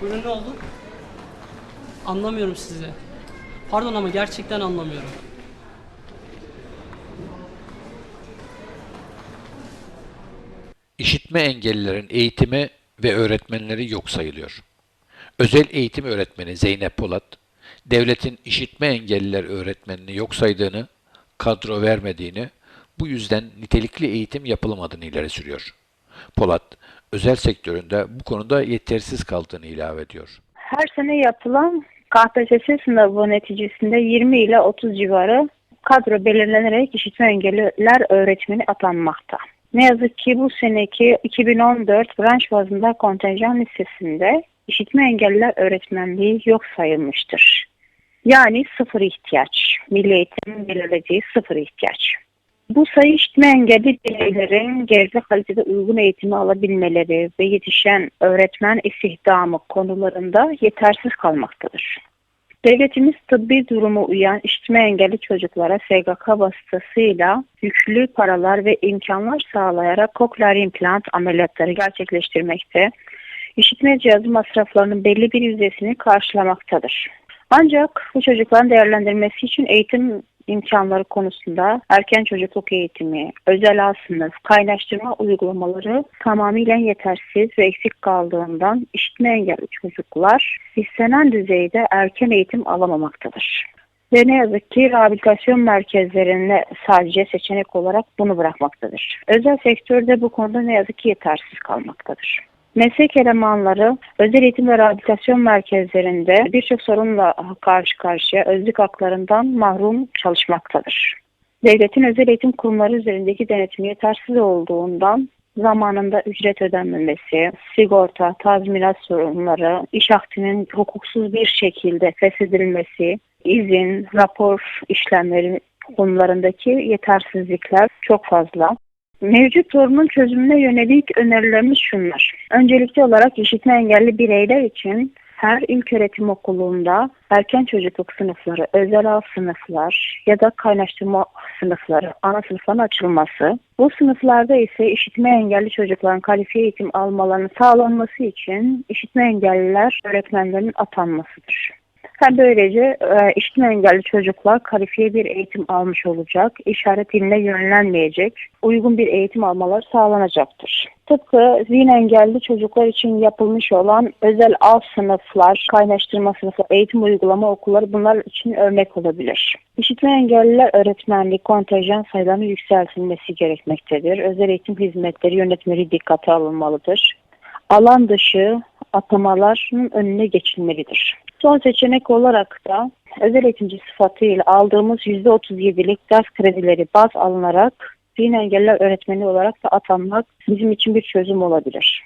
Bugün ne oldu? Anlamıyorum sizi. Pardon ama gerçekten anlamıyorum. İşitme engellilerin eğitimi ve öğretmenleri yok sayılıyor. Özel eğitim öğretmeni Zeynep Polat, devletin işitme engelliler öğretmenini yok saydığını, kadro vermediğini, bu yüzden nitelikli eğitim yapılamadığını ileri sürüyor. Polat, özel sektöründe bu konuda yetersiz kaldığını ilave ediyor. Her sene yapılan KPSS sınavı neticesinde 20 ile 30 civarı kadro belirlenerek işitme engelliler öğretmeni atanmakta. Ne yazık ki bu seneki 2014 branş bazında kontenjan listesinde işitme engelliler öğretmenliği yok sayılmıştır. Yani sıfır ihtiyaç. Milli Eğitim belirlediği sıfır ihtiyaç. Bu sayı işitme engelli bireylerin gerekli kalitede uygun eğitimi alabilmeleri ve yetişen öğretmen istihdamı konularında yetersiz kalmaktadır. Devletimiz tıbbi durumu uyan işitme engelli çocuklara SGK vasıtasıyla yüklü paralar ve imkanlar sağlayarak koklear implant ameliyatları gerçekleştirmekte, işitme cihazı masraflarının belli bir yüzdesini karşılamaktadır. Ancak bu çocukların değerlendirilmesi için eğitim imkanları konusunda erken çocukluk eğitimi, özel sınıf, kaynaştırma uygulamaları tamamıyla yetersiz ve eksik kaldığından işitme engelli çocuklar istenen düzeyde erken eğitim alamamaktadır. Ve ne yazık ki rehabilitasyon merkezlerine sadece seçenek olarak bunu bırakmaktadır. Özel sektörde bu konuda ne yazık ki yetersiz kalmaktadır. Meslek elemanları özel eğitim ve rehabilitasyon merkezlerinde birçok sorunla karşı karşıya özlük haklarından mahrum çalışmaktadır. Devletin özel eğitim kurumları üzerindeki denetimi yetersiz olduğundan zamanında ücret ödenmemesi, sigorta, tazminat sorunları, iş akdinin hukuksuz bir şekilde feshedilmesi, izin, rapor işlemleri konularındaki yetersizlikler çok fazla. Mevcut sorunun çözümüne yönelik önerilerimiz şunlar. Öncelikli olarak işitme engelli bireyler için her ilköğretim okulunda erken çocukluk sınıfları, özel al sınıflar ya da kaynaştırma sınıfları, ana sınıfların açılması. Bu sınıflarda ise işitme engelli çocukların kalifiye eğitim almalarının sağlanması için işitme engelliler öğretmenlerin atanmasıdır. Hem böylece e, işitme engelli çocuklar kalifiye bir eğitim almış olacak, işaret diline yönlenmeyecek, uygun bir eğitim almaları sağlanacaktır. Tıpkı zihin engelli çocuklar için yapılmış olan özel alt sınıflar, kaynaştırma sınıfı, eğitim uygulama okulları bunlar için örnek olabilir. İşitme engelliler öğretmenlik kontenjan sayılarının yükseltilmesi gerekmektedir. Özel eğitim hizmetleri yönetmeli dikkate alınmalıdır. Alan dışı atamaların önüne geçilmelidir. Son seçenek olarak da özel eğitimci sıfatıyla aldığımız %37'lik ders kredileri baz alınarak zihin engelliler öğretmeni olarak da atanmak bizim için bir çözüm olabilir.